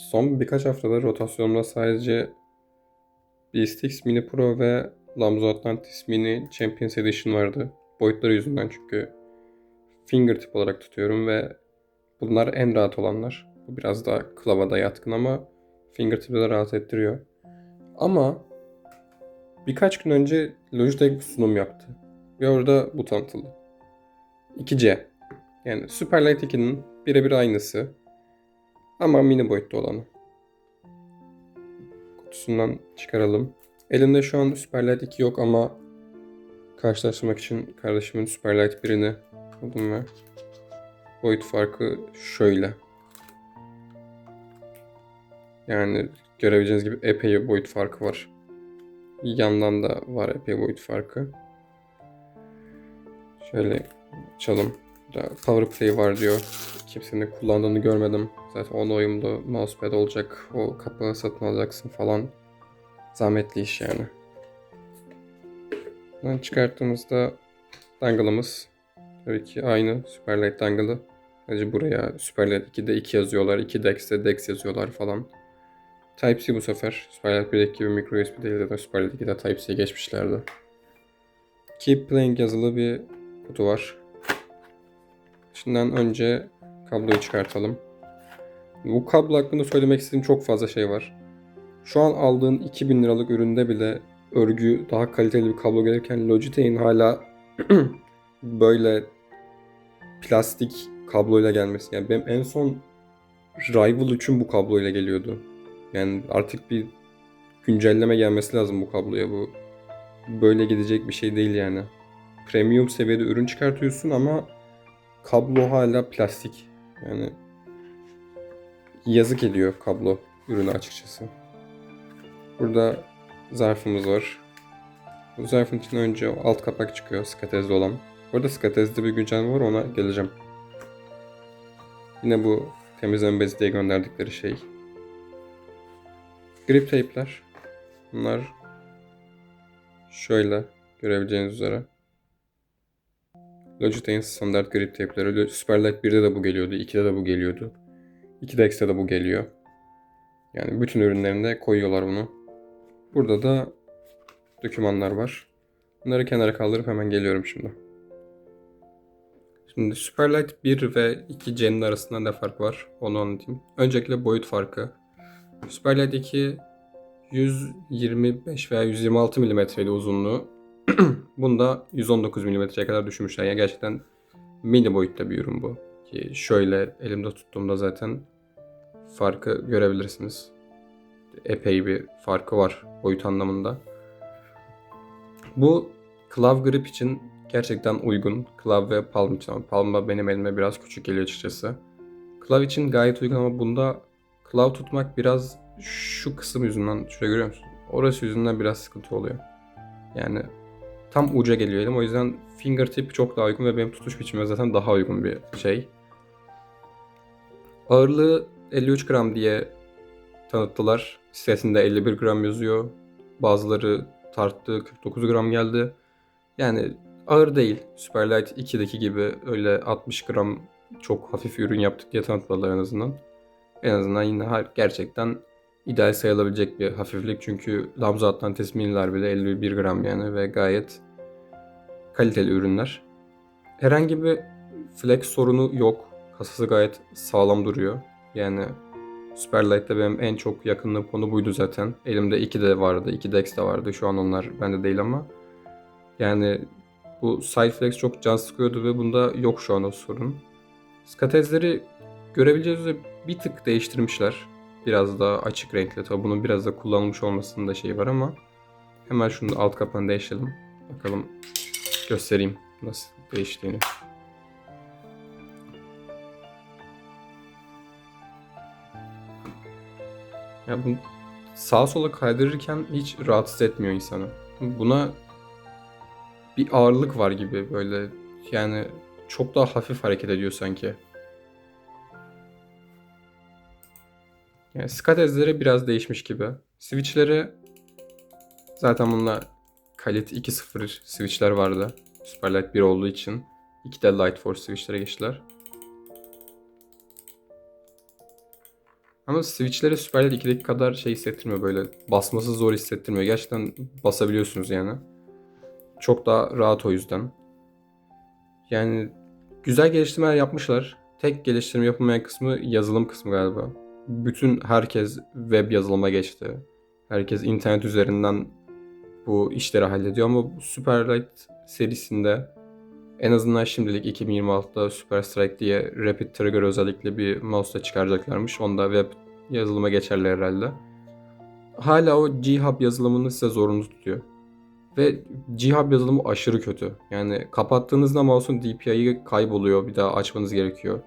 Son birkaç haftada rotasyonumda sadece BSTX Mini Pro ve Lamzo Atlantis Mini Champions Edition vardı. Boyutları yüzünden çünkü fingertip olarak tutuyorum ve bunlar en rahat olanlar. Bu biraz daha klavada yatkın ama fingertip'te de rahat ettiriyor. Ama birkaç gün önce Logitech bir sunum yaptı. Ve orada bu tanıtıldı. 2C. Yani Superlight 2'nin birebir aynısı. Ama mini boyutta olanı. Kutusundan çıkaralım. Elimde şu an Superlight 2 yok ama karşılaştırmak için kardeşimin Superlight 1'ini aldım ve boyut farkı şöyle. Yani görebileceğiniz gibi epey boyut farkı var. Yandan da var epey boyut farkı. Şöyle açalım. Burada Power Play var diyor. Kimsenin kullandığını görmedim. Zaten ona uyumlu mousepad olacak. O kapağı satın alacaksın falan. Zahmetli iş yani. Buradan çıkarttığımızda dangle'ımız tabii ki aynı Superlight dangle'ı. Sadece buraya Superlight 2'de 2 yazıyorlar. 2 Dex'te Dex yazıyorlar falan. Type-C bu sefer. Superlight 1'deki gibi micro USB değil de Superlight 2'de Type-C'ye geçmişlerdi. Keep Playing yazılı bir kutu var. Şimdiden önce kabloyu çıkartalım. Bu kablo hakkında söylemek istediğim çok fazla şey var. Şu an aldığın 2000 liralık üründe bile örgü daha kaliteli bir kablo gelirken Logitech'in hala böyle plastik kabloyla gelmesi. Yani benim en son Rival 3'ün bu kabloyla geliyordu. Yani artık bir güncelleme gelmesi lazım bu kabloya. Bu böyle gidecek bir şey değil yani. Premium seviyede ürün çıkartıyorsun ama kablo hala plastik. Yani yazık ediyor kablo ürünü açıkçası. Burada zarfımız var. Bu zarfın içinde önce alt kapak çıkıyor skatezli olan. Burada skatezde bir güncelleme var ona geleceğim. Yine bu temizleme bezi diye gönderdikleri şey. Grip tape'ler. Bunlar şöyle görebileceğiniz üzere. Logitech'in standart grip tape'leri. Superlight 1'de de bu geliyordu, 2'de de bu geliyordu. 2'de X'de de bu geliyor. Yani bütün ürünlerinde koyuyorlar bunu. Burada da dokümanlar var. Bunları kenara kaldırıp hemen geliyorum şimdi. Şimdi Superlight 1 ve 2C'nin arasında ne fark var? Onu anlatayım. Öncelikle boyut farkı. Superlight 2 125 veya 126 mm'ydi uzunluğu. Bunda 119 mm'ye kadar düşmüşler. Yani gerçekten mini boyutta bir ürün bu. Ki şöyle elimde tuttuğumda zaten farkı görebilirsiniz. Epey bir farkı var boyut anlamında. Bu klav grip için gerçekten uygun. Klav ve palm için ama palm benim elime biraz küçük geliyor açıkçası. Klav için gayet uygun ama bunda klav tutmak biraz şu kısım yüzünden, şuraya görüyor musun? Orası yüzünden biraz sıkıntı oluyor. Yani tam uca geliyor. O yüzden fingertip çok daha uygun ve benim tutuş biçimime zaten daha uygun bir şey. Ağırlığı 53 gram diye tanıttılar. Sitesinde 51 gram yazıyor. Bazıları tarttı 49 gram geldi. Yani ağır değil. Superlight 2'deki gibi öyle 60 gram çok hafif ürün yaptık diye tanıttılar en azından. En azından yine gerçekten ideal sayılabilecek bir hafiflik. Çünkü Lamzo Atlantis miniler bile 51 gram yani ve gayet kaliteli ürünler. Herhangi bir flex sorunu yok. Kasası gayet sağlam duruyor. Yani Superlight'te benim en çok yakınlığım konu buydu zaten. Elimde 2 de vardı, 2 Dex de vardı. Şu an onlar bende değil ama. Yani bu side flex çok can sıkıyordu ve bunda yok şu an o sorun. Skatezleri görebileceğiniz üzere bir tık değiştirmişler. Biraz daha açık renkli. Tabi bunun biraz da kullanılmış olmasının da şeyi var ama hemen şunu alt kapağını değiştirelim. Bakalım göstereyim nasıl değiştiğini. Ya bu sağa sola kaydırırken hiç rahatsız etmiyor insanı. Buna bir ağırlık var gibi böyle yani çok daha hafif hareket ediyor sanki. Yani skatezleri biraz değişmiş gibi. Switch'leri zaten bununla Kalit 2.0 switch'ler vardı. Superlight 1 olduğu için. 2 de Light Force switch'lere geçtiler. Ama Switch'lere Super Lite 2'deki kadar şey hissettirmiyor böyle. Basması zor hissettirmiyor. Gerçekten basabiliyorsunuz yani. Çok daha rahat o yüzden. Yani güzel geliştirmeler yapmışlar. Tek geliştirme yapılmayan kısmı yazılım kısmı galiba. Bütün herkes web yazılıma geçti. Herkes internet üzerinden bu işleri hallediyor ama Superlight serisinde en azından şimdilik 2026'da Super Strike diye Rapid Trigger özellikle bir mouse da çıkaracaklarmış. Onda web yazılıma geçerler herhalde. Hala o G-Hub yazılımını size zorunlu tutuyor. Ve G-Hub yazılımı aşırı kötü. Yani kapattığınızda mouse'un DPI'yi kayboluyor. Bir daha açmanız gerekiyor.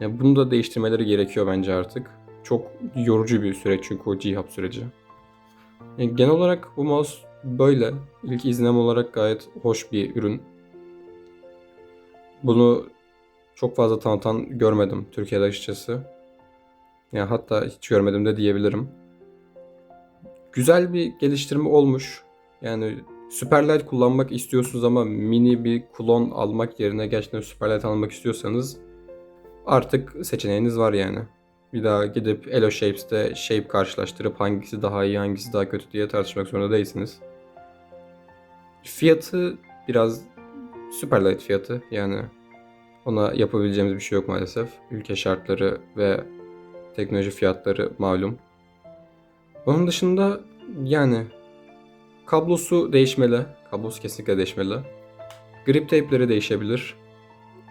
Yani bunu da değiştirmeleri gerekiyor bence artık. Çok yorucu bir süreç çünkü o G-Hub süreci. Yani genel olarak bu mouse böyle. İlk izlenim olarak gayet hoş bir ürün. Bunu çok fazla tanıtan görmedim Türkiye'de açıkçası. Yani hatta hiç görmedim de diyebilirim. Güzel bir geliştirme olmuş. Yani Superlight kullanmak istiyorsunuz ama mini bir klon almak yerine gerçekten Superlight almak istiyorsanız artık seçeneğiniz var yani. Bir daha gidip Elo Shapes'te shape karşılaştırıp hangisi daha iyi hangisi daha kötü diye tartışmak zorunda değilsiniz. Fiyatı biraz Superlight fiyatı yani ona yapabileceğimiz bir şey yok maalesef. Ülke şartları ve teknoloji fiyatları malum. Onun dışında yani kablosu değişmeli. Kablosu kesinlikle değişmeli. Grip tape'leri değişebilir.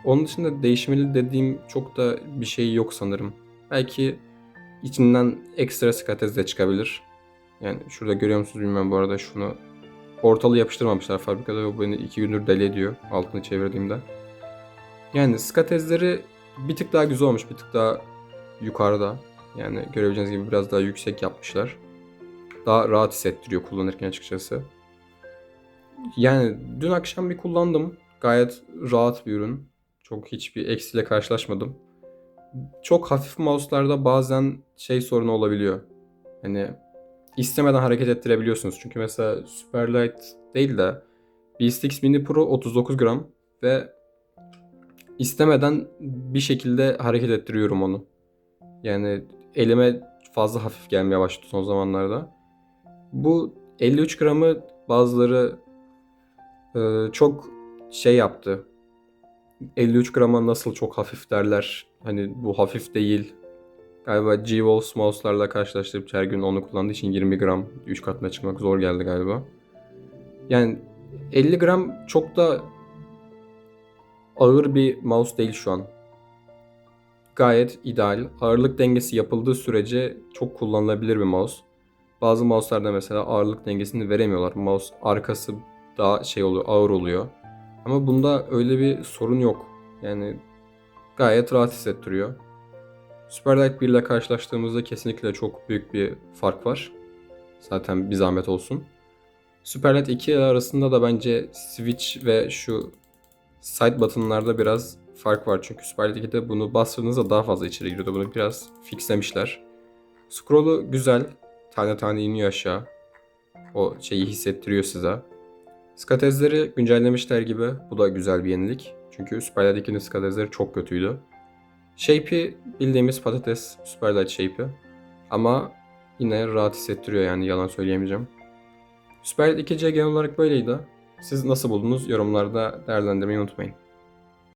Onun dışında değişmeli dediğim çok da bir şey yok sanırım. Belki içinden ekstra skatez de çıkabilir. Yani şurada görüyor musunuz bilmiyorum bu arada şunu ortalı yapıştırmamışlar fabrikada ve beni iki gündür deli ediyor altını çevirdiğimde. Yani skatezleri bir tık daha güzel olmuş, bir tık daha yukarıda. Yani görebileceğiniz gibi biraz daha yüksek yapmışlar. Daha rahat hissettiriyor kullanırken açıkçası. Yani dün akşam bir kullandım. Gayet rahat bir ürün. Çok hiçbir eksiyle karşılaşmadım. Çok hafif mouse'larda bazen şey sorunu olabiliyor. Hani istemeden hareket ettirebiliyorsunuz. Çünkü mesela Superlight değil de BeastX Mini Pro 39 gram ve istemeden bir şekilde hareket ettiriyorum onu. Yani elime fazla hafif gelmeye başladı son zamanlarda. Bu 53 gramı bazıları e, çok şey yaptı. 53 grama nasıl çok hafif derler. Hani bu hafif değil. Galiba G-Wolf mouse'larla karşılaştırıp her gün onu kullandığı için 20 gram 3 katına çıkmak zor geldi galiba. Yani 50 gram çok da ağır bir mouse değil şu an. Gayet ideal. Ağırlık dengesi yapıldığı sürece çok kullanılabilir bir mouse. Bazı mouse'larda mesela ağırlık dengesini veremiyorlar. Mouse arkası daha şey oluyor, ağır oluyor. Ama bunda öyle bir sorun yok. Yani gayet rahat hissettiriyor. Superlight 1 ile karşılaştığımızda kesinlikle çok büyük bir fark var. Zaten bir zahmet olsun. Superlight 2 ile arasında da bence Switch ve şu side button'larda biraz fark var. Çünkü Superlight 2'de bunu bastırdığınızda daha fazla içeri giriyordu. Bunu biraz fixlemişler. Scroll'u güzel. Tane tane iniyor aşağı. O şeyi hissettiriyor size. Skatezleri güncellemişler gibi. Bu da güzel bir yenilik. Çünkü Superlight 2'nin skatezleri çok kötüydü. Shape'i bildiğimiz patates Superlight shape'i. Ama yine rahat hissettiriyor yani yalan söyleyemeyeceğim. Superlight 2C genel olarak böyleydi. Siz nasıl buldunuz? Yorumlarda değerlendirmeyi unutmayın.